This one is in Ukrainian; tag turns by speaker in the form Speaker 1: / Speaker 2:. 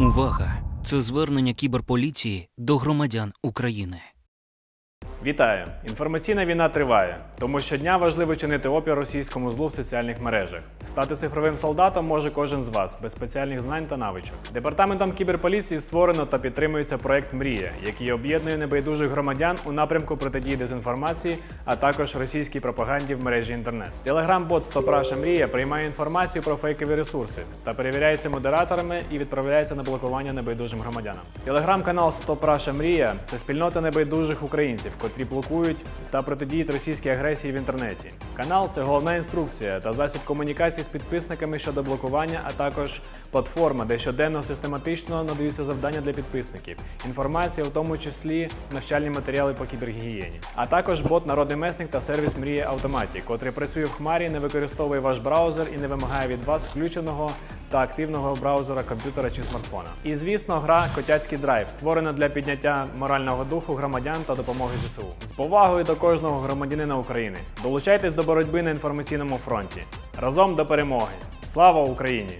Speaker 1: Увага! Це звернення кіберполіції до громадян України.
Speaker 2: Вітаю! Інформаційна війна триває, тому щодня важливо чинити опір російському злу в соціальних мережах. Стати цифровим солдатом може кожен з вас без спеціальних знань та навичок. Департаментом кіберполіції створено та підтримується проект Мрія, який об'єднує небайдужих громадян у напрямку протидії дезінформації, а також російській пропаганді в мережі інтернет. Телеграм-бот Стопраша Мрія приймає інформацію про фейкові ресурси та перевіряється модераторами і відправляється на блокування небайдужим громадянам. Телеграм-канал Стопраша Мрія це спільнота небайдужих українців, котрі блокують та протидіють російській агресії в інтернеті. Канал це головна інструкція та засіб комунікації з підписниками щодо блокування, а також платформа, де щоденно систематично надаються завдання для підписників. Інформація, в тому числі навчальні матеріали по кібергігієні. А також бот Народний месник та сервіс Мрія Автоматі, котрий працює в хмарі, не використовує ваш браузер і не вимагає від вас включеного та активного браузера комп'ютера чи смартфона. І звісно, гра Котяцький драйв створена для підняття морального духу громадян та допомоги ЗСУ. З повагою до кожного громадянина України. Долучайтесь до боротьби на інформаційному фронті. Разом до перемоги. Слава Україні!